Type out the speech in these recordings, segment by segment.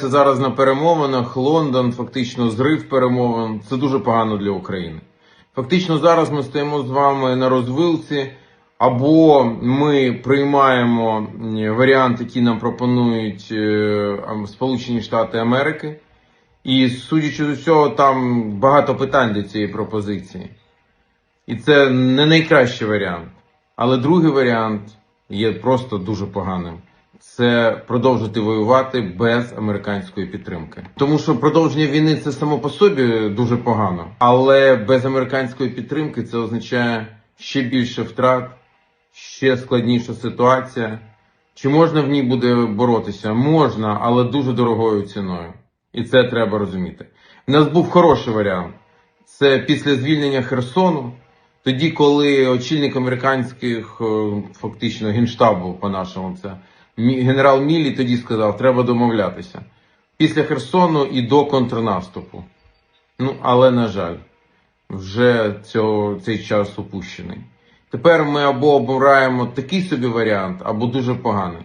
Це зараз на перемовинах. Лондон, фактично, зрив перемовин. Це дуже погано для України. Фактично, зараз ми стоїмо з вами на розвилці, або ми приймаємо варіант, який нам пропонують е, Сполучені Штати Америки. І судячи з усього, там багато питань до цієї пропозиції. І це не найкращий варіант. Але другий варіант є просто дуже поганим. Це продовжити воювати без американської підтримки. Тому що продовження війни це само по собі дуже погано, але без американської підтримки це означає ще більше втрат, ще складніша ситуація. Чи можна в ній буде боротися? Можна, але дуже дорогою ціною. І це треба розуміти. У нас був хороший варіант. Це після звільнення Херсону. Тоді, коли очільник американських е, фактично генштабу, по-нашому, це Мі- генерал Міллі тоді сказав, треба домовлятися. Після Херсону і до контрнаступу. Ну, але на жаль, вже цього, цей час упущений. Тепер ми або обираємо такий собі варіант, або дуже поганий.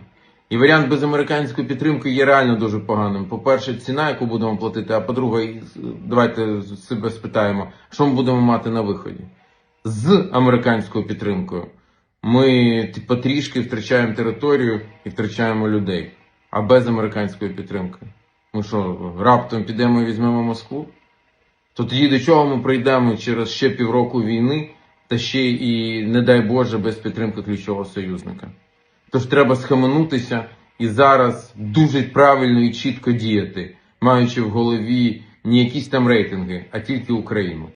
І варіант без американської підтримки є реально дуже поганим. По-перше, ціна, яку будемо платити, а по-друге, давайте себе спитаємо, що ми будемо мати на виході. З американською підтримкою ми т- потрішки втрачаємо територію і втрачаємо людей. А без американської підтримки. Ми що, раптом підемо і візьмемо Москву? То тоді до чого ми прийдемо через ще півроку війни, та ще і, не дай Боже, без підтримки ключового союзника. Тож треба схаменутися і зараз дуже правильно і чітко діяти, маючи в голові не якісь там рейтинги, а тільки Україну.